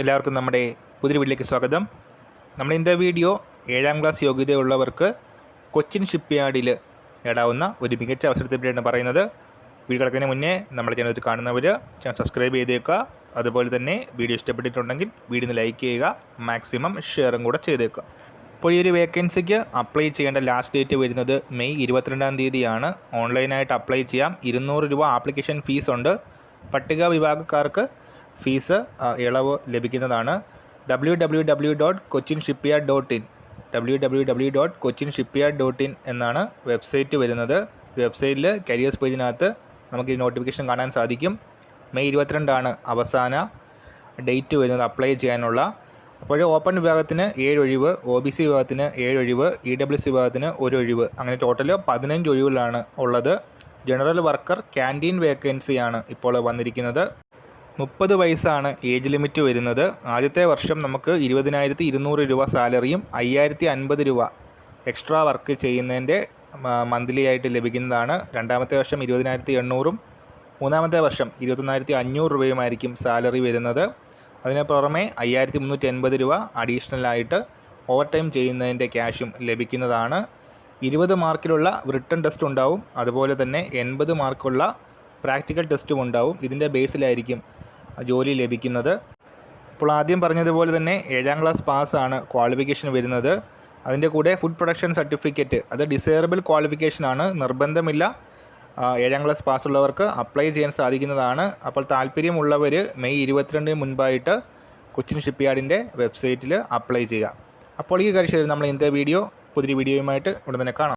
എല്ലാവർക്കും നമ്മുടെ പുതിയ വീട്ടിലേക്ക് സ്വാഗതം. നമ്മൾ ഇന്നത്തെ വീഡിയോ ഏഴാം ക്ലാസ് യോഗ്യതയുള്ളവർക്ക് കൊച്ചിൻ ഷിപ്പ്യാർഡിൽ നേടാവുന്ന ഒരു മികച്ച അവസരത്തെ പറ്റിയാണ് പറയുന്നത്. വീഡിയോ കിടക്കുന്നതിന് മുന്നേ നമ്മുടെ ചാനൽ കാണുന്നവർ ചാനൽ സബ്സ്ക്രൈബ് ചെയ്തേക്കുക അതുപോലെ തന്നെ വീഡിയോ ഇഷ്ടപ്പെട്ടിട്ടുണ്ടെങ്കിൽ വീഡിയോ ലൈക്ക് ചെയ്യുക മാക്സിമം ഷെയറും കൂടെ ചെയ്തേക്കുക അപ്പോൾ ഈ ഒരു വേക്കൻസിക്ക് അപ്ലൈ ചെയ്യേണ്ട ലാസ്റ്റ് ഡേറ്റ് വരുന്നത് മെയ് ഇരുപത്തിരണ്ടാം തീയതിയാണ്. ഓൺലൈനായിട്ട് അപ്ലൈ ചെയ്യാം. ഇരുന്നൂറ് രൂപ ആപ്ലിക്കേഷൻ ഫീസ് ഉണ്ട്. പട്ടിക വിഭാഗക്കാർക്ക് ഫീസ് ഇളവ് ലഭിക്കുന്നതാണ് W W W dot Cochin shipyard dot in W W W dot Cochin shipyard dot in എന്നാണ് വെബ്സൈറ്റ് വരുന്നത്. വെബ്സൈറ്റിൽ കരിയേഴ്സ് പേജിനകത്ത് നമുക്ക് ഈ നോട്ടിഫിക്കേഷൻ കാണാൻ സാധിക്കും. മെയ് ഇരുപത്തിരണ്ടാണ് അവസാന ഡേറ്റ് വരുന്നത് അപ്ലൈ ചെയ്യാനുള്ള. അപ്പോൾ ഓപ്പൺ വിഭാഗത്തിന് ഏഴ് ഒഴിവ് ഒ ബി സി വിഭാഗത്തിന് ഏഴ് ഒഴിവ് ഇ ഡബ്ല്യു സി വിഭാഗത്തിന് ഒരു ഒഴിവ്. അങ്ങനെ ടോട്ടൽ പതിനഞ്ച് ഒഴിവുകളാണ് ഉള്ളത്. ജനറൽ വർക്കർ ക്യാന്റീൻ വേക്കൻസിയാണ് ഇപ്പോൾ വന്നിരിക്കുന്നത്. മുപ്പത് വയസ്സാണ് ഏജ് ലിമിറ്റ് വരുന്നത്. ആദ്യത്തെ വർഷം നമുക്ക് ഇരുപതിനായിരത്തി ഇരുന്നൂറ് രൂപ സാലറിയും അയ്യായിരത്തി അൻപത് രൂപ എക്സ്ട്രാ വർക്ക് ചെയ്യുന്നതിന്റെ മന്ത്ലി ആയിട്ട് ലഭിക്കുന്നതാണ്. രണ്ടാമത്തെ വർഷം ഇരുപതിനായിരത്തി എണ്ണൂറും മൂന്നാമത്തെ വർഷം ഇരുപത്തൊന്നായിരത്തി അഞ്ഞൂറ് രൂപയുമായിരിക്കും സാലറി വരുന്നത്. അതിന് പുറമെ അയ്യായിരത്തി മുന്നൂറ്റി എൺപത് രൂപ അഡീഷണലായിട്ട് ഓവർ ടൈം ചെയ്യുന്നതിന്റെ ക്യാഷും ലഭിക്കുന്നതാണ്. ഇരുപത് മാർക്കിലുള്ള റിട്ടേൺ ടെസ്റ്റ് ഉണ്ടാവും. അതുപോലെ തന്നെ എൺപത് മാർക്കുള്ള പ്രാക്ടിക്കൽ ടെസ്റ്റും ഉണ്ടാവും. ഇതിന്റെ ബേസിലായിരിക്കും ജോലി ലഭിക്കുന്നത്. അപ്പോൾ ആദ്യം പറഞ്ഞതുപോലെ തന്നെ ഏഴാം ക്ലാസ് പാസ്സാണ് ക്വാളിഫിക്കേഷൻ വരുന്നത്. അതിന്റെ കൂടെ ഫുഡ് പ്രൊഡക്ഷൻ സർട്ടിഫിക്കറ്റ് അത് ഡിസേറബിൾ ക്വാളിഫിക്കേഷനാണ് നിർബന്ധമില്ല. ഏഴാം ക്ലാസ് പാസ്സുള്ളവർക്ക് അപ്ലൈ ചെയ്യാൻ സാധിക്കുന്നതാണ്. അപ്പോൾ താല്പര്യമുള്ളവർ മെയ് ഇരുപത്തിരണ്ടിന് മുൻപായിട്ട് കൊച്ചിൻ ഷിപ്പ്യാർഡിന്റെ വെബ്സൈറ്റിൽ അപ്ലൈ ചെയ്യുക. അപ്പോൾ ഈ കാര്യം നമ്മൾ ഇന്നത്തെ വീഡിയോ പുതിയ വീഡിയോയുമായിട്ട് ഉടൻ തന്നെ കാണാം.